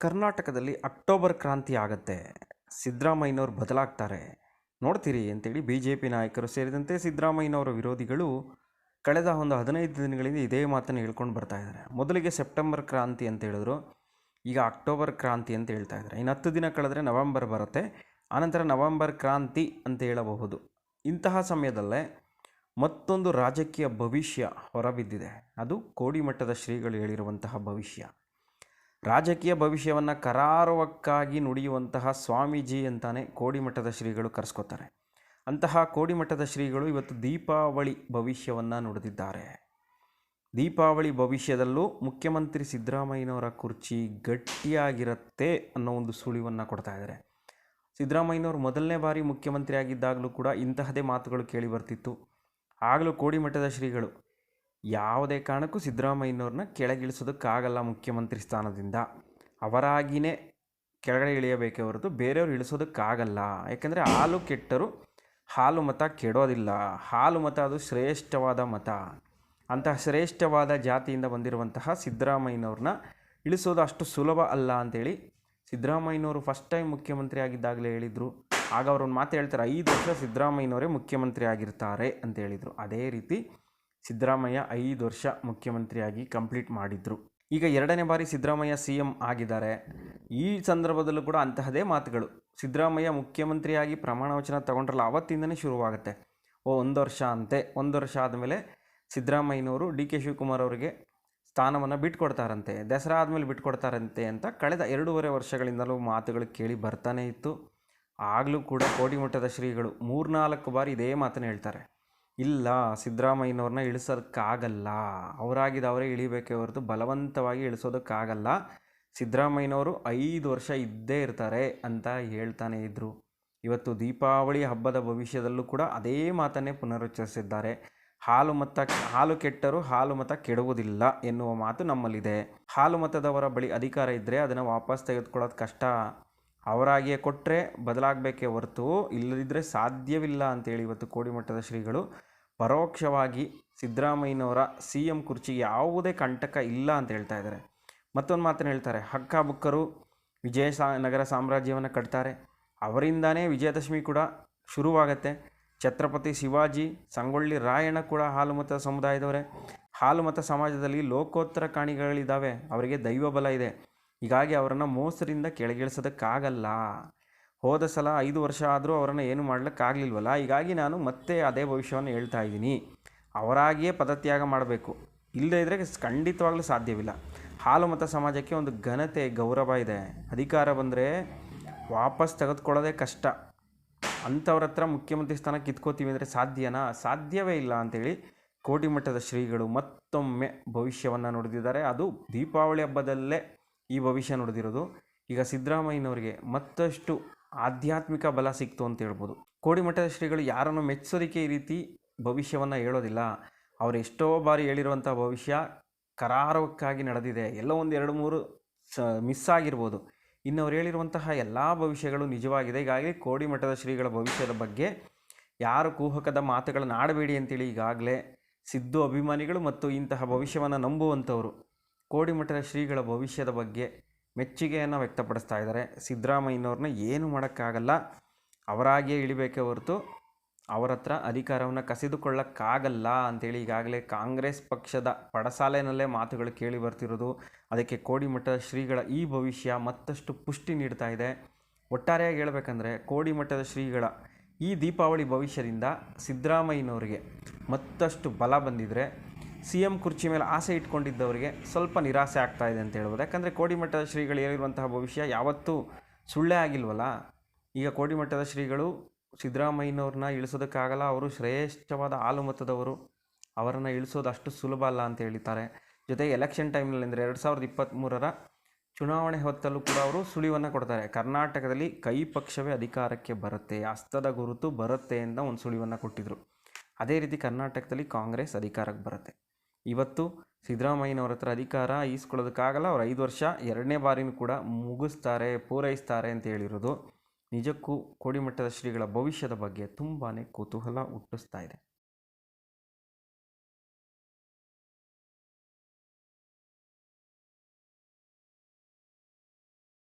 ಕರ್ನಾಟಕದಲ್ಲಿ ಅಕ್ಟೋಬರ್ ಕ್ರಾಂತಿ ಆಗತ್ತೆ. ಸಿದ್ದರಾಮಯ್ಯನವ್ರು ಬದಲಾಗ್ತಾರೆ. ನೋಡ್ತೀರಿ ಅಂತೇಳಿ ಬಿ ಜೆ ಪಿ ನಾಯಕರು ಸೇರಿದಂತೆ ಸಿದ್ದರಾಮಯ್ಯನವರ ವಿರೋಧಿಗಳು ಕಳೆದ ಒಂದು ಹದಿನೈದು ದಿನಗಳಿಂದ ಇದೇ ಮಾತನ್ನು ಹೇಳ್ಕೊಂಡು ಬರ್ತಾ ಇದ್ದಾರೆ. ಮೊದಲಿಗೆ ಸೆಪ್ಟೆಂಬರ್ ಕ್ರಾಂತಿ ಅಂತ ಹೇಳಿದ್ರು, ಈಗ ಅಕ್ಟೋಬರ್ ಕ್ರಾಂತಿ ಅಂತ ಹೇಳ್ತಾ ಇದ್ದಾರೆ. ಇನ್ನು ಹತ್ತು ದಿನ ಕಳೆದ್ರೆ ನವೆಂಬರ್ ಬರುತ್ತೆ. ಆನಂತರ ನವೆಂಬರ್ ಕ್ರಾಂತಿ ಅಂತ ಹೇಳಬಹುದು. ಇಂತಹ ಸಮಯದಲ್ಲೇ ಮತ್ತೊಂದು ರಾಜಕೀಯ ಭವಿಷ್ಯ ಹೊರಬಿದ್ದಿದೆ. ಅದು ಕೋಡಿಮಟ್ಟದ ಶ್ರೀಗಳು ಹೇಳಿರುವಂತಹ ಭವಿಷ್ಯ. ರಾಜಕೀಯ ಭವಿಷ್ಯವನ್ನು ಕರಾರುವಕ್ಕಾಗಿ ನುಡಿಯುವಂತಹ ಸ್ವಾಮೀಜಿ ಅಂತಾನೆ ಕೋಡಿಮಠದ ಶ್ರೀಗಳು ಕರೆಸ್ಕೋತಾರೆ. ಅಂತಹ ಕೋಡಿಮಠದ ಶ್ರೀಗಳು ಇವತ್ತು ದೀಪಾವಳಿ ಭವಿಷ್ಯವನ್ನು ನುಡಿದಿದ್ದಾರೆ. ದೀಪಾವಳಿ ಭವಿಷ್ಯದಲ್ಲೂ ಮುಖ್ಯಮಂತ್ರಿ ಸಿದ್ದರಾಮಯ್ಯನವರ ಕುರ್ಚಿ ಗಟ್ಟಿಯಾಗಿರುತ್ತೆ ಅನ್ನೋ ಒಂದು ಸುಳಿವನ್ನು ಕೊಡ್ತಾ ಇದ್ದಾರೆ. ಸಿದ್ದರಾಮಯ್ಯನವರು ಮೊದಲನೇ ಬಾರಿ ಮುಖ್ಯಮಂತ್ರಿ ಆಗಿದ್ದಾಗಲೂ ಕೂಡ ಇಂತಹದೇ ಮಾತುಗಳು ಕೇಳಿ ಬರ್ತಿತ್ತು. ಆಗಲೂ ಕೋಡಿಮಠದ ಶ್ರೀಗಳು ಯಾವುದೇ ಕಾರಣಕ್ಕೂ ಸಿದ್ದರಾಮಯ್ಯನವ್ರನ್ನ ಕೆಳಗಿಳಿಸೋದಕ್ಕಾಗಲ್ಲ ಮುಖ್ಯಮಂತ್ರಿ ಸ್ಥಾನದಿಂದ. ಅವರಾಗಿಯೇ ಕೆಳಗಡೆ ಇಳಿಯಬೇಕೇ ಹೊರತು ಬೇರೆಯವ್ರು ಇಳಿಸೋದಕ್ಕಾಗಲ್ಲ. ಯಾಕೆಂದರೆ ಹಾಲು ಕೆಟ್ಟರು ಹಾಲು ಮತ ಕೆಡೋದಿಲ್ಲ. ಹಾಲು ಮತ ಅದು ಶ್ರೇಷ್ಠವಾದ ಮತ. ಅಂತಹ ಶ್ರೇಷ್ಠವಾದ ಜಾತಿಯಿಂದ ಬಂದಿರುವಂತಹ ಸಿದ್ದರಾಮಯ್ಯನವ್ರನ್ನ ಇಳಿಸೋದು ಅಷ್ಟು ಸುಲಭ ಅಲ್ಲ ಅಂತೇಳಿ ಸಿದ್ದರಾಮಯ್ಯನವರು ಫಸ್ಟ್ ಟೈಮ್ ಮುಖ್ಯಮಂತ್ರಿ ಆಗಿದ್ದಾಗಲೇ ಹೇಳಿದರು. ಆಗ ಅವ್ರೊಂದು ಮಾತು ಹೇಳ್ತಾರೆ, ಐದು ವರ್ಷ ಸಿದ್ದರಾಮಯ್ಯನವರೇ ಮುಖ್ಯಮಂತ್ರಿ ಆಗಿರ್ತಾರೆ ಅಂತ ಹೇಳಿದರು. ಅದೇ ರೀತಿ ಸಿದ್ದರಾಮಯ್ಯ ಐದು ವರ್ಷ ಮುಖ್ಯಮಂತ್ರಿಯಾಗಿ ಕಂಪ್ಲೀಟ್ ಮಾಡಿದರು. ಈಗ ಎರಡನೇ ಬಾರಿ ಸಿದ್ದರಾಮಯ್ಯ ಸಿ ಎಂ ಆಗಿದ್ದಾರೆ. ಈ ಸಂದರ್ಭದಲ್ಲೂ ಕೂಡ ಅಂತಹದೇ ಮಾತುಗಳು. ಸಿದ್ದರಾಮಯ್ಯ ಮುಖ್ಯಮಂತ್ರಿಯಾಗಿ ಪ್ರಮಾಣ ವಚನ ತಗೊಂಡ್ರಲ್ಲ, ಅವತ್ತಿಂದನೇ ಶುರುವಾಗುತ್ತೆ. ಓ, ಒಂದು ವರ್ಷ ಅಂತೆ. ಒಂದು ವರ್ಷ ಆದಮೇಲೆ ಸಿದ್ದರಾಮಯ್ಯನವರು ಡಿ ಕೆ ಶಿವಕುಮಾರ್ ಅವರಿಗೆ ಸ್ಥಾನವನ್ನು ಬಿಟ್ಕೊಡ್ತಾರಂತೆ. ದಸರಾ ಆದಮೇಲೆ ಬಿಟ್ಕೊಡ್ತಾರಂತೆ ಅಂತ ಕಳೆದ ಎರಡೂವರೆ ವರ್ಷಗಳಿಂದಲೂ ಮಾತುಗಳು ಕೇಳಿ ಬರ್ತಾನೆ ಇತ್ತು. ಆಗಲೂ ಕೂಡ ಕೋಡಿಮಠದ ಶ್ರೀಗಳು ಮೂರ್ನಾಲ್ಕು ಬಾರಿ ಇದೇ ಮಾತನ್ನು ಹೇಳ್ತಾರೆ. ಇಲ್ಲ, ಸಿದ್ದರಾಮಯ್ಯನವ್ರನ್ನ ಇಳಿಸೋದಕ್ಕಾಗಲ್ಲ. ಅವರಾಗಿದ್ದು ಅವರೇ ಇಳಿಬೇಕೇ ಹೊರತು ಬಲವಂತವಾಗಿ ಇಳಿಸೋದಕ್ಕಾಗಲ್ಲ. ಸಿದ್ದರಾಮಯ್ಯನವರು ಐದು ವರ್ಷ ಇದ್ದೇ ಇರ್ತಾರೆ ಅಂತ ಹೇಳ್ತಾನೆ ಇದ್ದರು ಇವತ್ತು ದೀಪಾವಳಿ ಹಬ್ಬದ ಭವಿಷ್ಯದಲ್ಲೂ ಕೂಡ ಅದೇ ಮಾತನ್ನೇ ಪುನರುಚ್ಚರಿಸಿದ್ದಾರೆ. ಹಾಲು ಮತ ಹಾಲು ಕೆಟ್ಟರೂ ಹಾಲು ಮತ ಕೆಡುವುದಿಲ್ಲ ಎನ್ನುವ ಮಾತು ನಮ್ಮಲ್ಲಿದೆ. ಹಾಲು ಮತದವರ ಬಳಿ ಅಧಿಕಾರ ಇದ್ದರೆ ಅದನ್ನು ವಾಪಸ್ ತೆಗೆದುಕೊಳ್ಳೋದು ಕಷ್ಟ. ಅವರಾಗಿಯೇ ಕೊಟ್ಟರೆ ಬದಲಾಗಬೇಕೇ ಹೊರತು ಇಲ್ಲದಿದ್ದರೆ ಸಾಧ್ಯವಿಲ್ಲ ಅಂತೇಳಿ ಇವತ್ತು ಕೋಡಿಮಠದ ಶ್ರೀಗಳು ಪರೋಕ್ಷವಾಗಿ ಸಿದ್ದರಾಮಯ್ಯನವರ ಸಿ ಎಂ ಕುರ್ಚಿಗೆ ಯಾವುದೇ ಕಂಟಕ ಇಲ್ಲ ಅಂತ ಹೇಳ್ತಾ ಇದ್ದಾರೆ. ಮತ್ತೊಂದು ಮಾತನ್ನು ಹೇಳ್ತಾರೆ. ಹಕ್ಕ ಬುಕ್ಕರು ವಿಜಯ ಸಾ ನಗರ ಸಾಮ್ರಾಜ್ಯವನ್ನು ಕಟ್ತಾರೆ. ಅವರಿಂದಾನೇ ವಿಜಯದಶಮಿ ಕೂಡ ಶುರುವಾಗತ್ತೆ. ಛತ್ರಪತಿ ಶಿವಾಜಿ, ಸಂಗೊಳ್ಳಿ ರಾಯಣ್ಣ ಕೂಡ ಹಾಲುಮತ ಸಮುದಾಯದವರೇ. ಹಾಲುಮತ ಸಮಾಜದಲ್ಲಿ ಲೋಕೋತ್ತರ ಕಾಣಿಗಳಿದ್ದಾವೆ ಅವರಿಗೆ ದೈವ ಬಲ ಇದೆ. ಹೀಗಾಗಿ ಅವರನ್ನು ಮೋಸರಿಂದ ಕೆಳಗಿಳಿಸೋದಕ್ಕಾಗಲ್ಲ. ಹೋದ ಸಲ ಐದು ವರ್ಷ ಆದರೂ ಅವರನ್ನು ಏನು ಮಾಡ್ಲಿಕ್ಕಾಗಲಿಲ್ವಲ್ಲ? ಹೀಗಾಗಿ ನಾನು ಮತ್ತೆ ಅದೇ ಭವಿಷ್ಯವನ್ನು ಹೇಳ್ತಾ ಇದ್ದೀನಿ. ಅವರಾಗಿಯೇ ಪದತ್ಯಾಗ ಮಾಡಬೇಕು. ಇಲ್ಲದೇ ಇದ್ದರೆ ಖಂಡಿತವಾಗ್ಲೂ ಸಾಧ್ಯವಿಲ್ಲ. ಹಾಲು ಮತ ಸಮಾಜಕ್ಕೆ ಒಂದು ಘನತೆ, ಗೌರವ ಇದೆ. ಅಧಿಕಾರ ಬಂದರೆ ವಾಪಸ್ ತೆಗೆದುಕೊಳ್ಳೋದೇ ಕಷ್ಟ. ಅಂಥವ್ರ ಹತ್ರ ಮುಖ್ಯಮಂತ್ರಿ ಸ್ಥಾನ ಕಿತ್ಕೋತೀವಿ ಅಂದರೆ ಸಾಧ್ಯನಾ? ಸಾಧ್ಯವೇ ಇಲ್ಲ ಅಂತೇಳಿ ಕೋಟಿಮಟ್ಟದ ಶ್ರೀಗಳು ಮತ್ತೊಮ್ಮೆ ಭವಿಷ್ಯವನ್ನು ನುಡಿದಿದ್ದಾರೆ. ಅದು ದೀಪಾವಳಿ ಹಬ್ಬದಲ್ಲೇ ಈ ಭವಿಷ್ಯ ನುಡಿದಿರೋದು. ಈಗ ಸಿದ್ದರಾಮಯ್ಯನವರಿಗೆ ಮತ್ತಷ್ಟು ಆಧ್ಯಾತ್ಮಿಕ ಬಲ ಸಿಕ್ತು ಅಂತ ಹೇಳ್ಬೋದು. ಕೋಡಿಮಠದ ಶ್ರೀಗಳು ಯಾರನ್ನು ಮೆಚ್ಚೋದಕ್ಕೆ ಈ ರೀತಿ ಭವಿಷ್ಯವನ್ನು ಹೇಳೋದಿಲ್ಲ. ಅವರು ಎಷ್ಟೋ ಬಾರಿ ಹೇಳಿರುವಂಥ ಭವಿಷ್ಯ ಕರಾರವಕ್ಕಾಗಿ ನಡೆದಿದೆ. ಎಲ್ಲೋ ಒಂದು ಎರಡು ಮೂರು ಸ ಮಿಸ್ ಆಗಿರ್ಬೋದು. ಇನ್ನು ಅವ್ರು ಹೇಳಿರುವಂತಹ ಎಲ್ಲ ಭವಿಷ್ಯಗಳು ನಿಜವಾಗಿದೆ. ಹೀಗಾಗಿ ಕೋಡಿಮಠದ ಶ್ರೀಗಳ ಭವಿಷ್ಯದ ಬಗ್ಗೆ ಯಾರು ಕೂಹಕದ ಮಾತುಗಳನ್ನು ಆಡಬೇಡಿ ಅಂತೇಳಿ ಈಗಾಗಲೇ ಸಿದ್ದು ಅಭಿಮಾನಿಗಳು ಮತ್ತು ಇಂತಹ ಭವಿಷ್ಯವನ್ನು ನಂಬುವಂಥವರು. ಕೋಡಿಮಠದ ಶ್ರೀಗಳ ಭವಿಷ್ಯದ ಬಗ್ಗೆ ಮೆಚ್ಚುಗೆಯನ್ನು ವ್ಯಕ್ತಪಡಿಸ್ತಾ ಇದ್ದಾರೆ. ಸಿದ್ದರಾಮಯ್ಯನವ್ರನ್ನ ಏನು ಮಾಡೋಕ್ಕಾಗಲ್ಲ. ಅವರಾಗಿಯೇ ಇಳಿಬೇಕೇ ಹೊರತು ಅವರ ಹತ್ರ ಅಧಿಕಾರವನ್ನು ಕಸಿದುಕೊಳ್ಳೋಕ್ಕಾಗಲ್ಲ ಅಂತೇಳಿ ಈಗಾಗಲೇ ಕಾಂಗ್ರೆಸ್ ಪಕ್ಷದ ಪಡಸಾಲೆನಲ್ಲೇ ಮಾತುಗಳು ಕೇಳಿ ಬರ್ತಿರೋದು. ಅದಕ್ಕೆ ಕೋಡಿಮಠದ ಶ್ರೀಗಳ ಈ ಭವಿಷ್ಯ ಮತ್ತಷ್ಟು ಪುಷ್ಟಿ ನೀಡ್ತಾ ಇದೆ. ಒಟ್ಟಾರೆಯಾಗಿ ಹೇಳಬೇಕಂದ್ರೆ ಕೋಡಿಮಠದ ಶ್ರೀಗಳ ಈ ದೀಪಾವಳಿ ಭವಿಷ್ಯದಿಂದ ಸಿದ್ದರಾಮಯ್ಯನವರಿಗೆ ಮತ್ತಷ್ಟು ಬಲ ಬಂದಿದ್ದರೆ ಸಿ ಎಂ ಕುರ್ಚಿ ಮೇಲೆ ಆಸೆ ಇಟ್ಕೊಂಡಿದ್ದವರಿಗೆ ಸ್ವಲ್ಪ ನಿರಾಸೆ ಆಗ್ತಾ ಇದೆ ಅಂತ ಹೇಳ್ಬೋದು. ಯಾಕಂದರೆ ಕೋಡಿಮಠದ ಶ್ರೀಗಳು ಹೇಳಿರುವಂತಹ ಭವಿಷ್ಯ ಯಾವತ್ತೂ ಸುಳ್ಳೇ ಆಗಿಲ್ವಲ್ಲ? ಈಗ ಕೋಡಿಮಠದ ಶ್ರೀಗಳು ಸಿದ್ದರಾಮಯ್ಯನವ್ರನ್ನ ಇಳಿಸೋದಕ್ಕಾಗಲ್ಲ, ಅವರು ಶ್ರೇಷ್ಠವಾದ ಆಲುಮತದವರು ಅವರನ್ನು ಇಳಿಸೋದು ಅಷ್ಟು ಸುಲಭ ಅಲ್ಲ ಅಂತ ಹೇಳಿದ್ದಾರೆ. ಜೊತೆಗೆ ಎಲೆಕ್ಷನ್ ಟೈಮ್ನಲ್ಲಿ ಅಂದರೆ ಎರಡು ಸಾವಿರದ ಇಪ್ಪತ್ತ್ಮೂರರ ಚುನಾವಣೆ ಹೊತ್ತಲ್ಲೂ ಕೂಡ ಅವರು ಸುಳಿವನ್ನು ಕೊಡ್ತಾರೆ. ಕರ್ನಾಟಕದಲ್ಲಿ ಕೈ ಪಕ್ಷವೇ ಅಧಿಕಾರಕ್ಕೆ ಬರುತ್ತೆ, ಹಸ್ತದ ಗುರುತು ಬರುತ್ತೆ ಅಂತ ಒಂದು ಸುಳಿವನ್ನು ಕೊಟ್ಟಿದ್ದರು ಅದೇ ರೀತಿ ಕರ್ನಾಟಕದಲ್ಲಿ ಕಾಂಗ್ರೆಸ್ ಅಧಿಕಾರಕ್ಕೆ ಬರುತ್ತೆ. ಇವತ್ತು ಸಿದ್ದರಾಮಯ್ಯನವ್ರ ಹತ್ರ ಅಧಿಕಾರ ಈಸ್ಕೊಳ್ಳೋದಕ್ಕಾಗಲ್ಲ, ಅವ್ರು ಐದು ವರ್ಷ ಎರಡನೇ ಬಾರಿನೂ ಕೂಡ ಮುಗಿಸ್ತಾರೆ, ಪೂರೈಸ್ತಾರೆ ಅಂತ ಹೇಳಿರೋದು. ನಿಜಕ್ಕೂ ಕೋಡಿಮಟ್ಟದ ಶ್ರೀಗಳ ಭವಿಷ್ಯದ ಬಗ್ಗೆ ತುಂಬಾ ಕುತೂಹಲ ಹುಟ್ಟಿಸ್ತಾ ಇದೆ.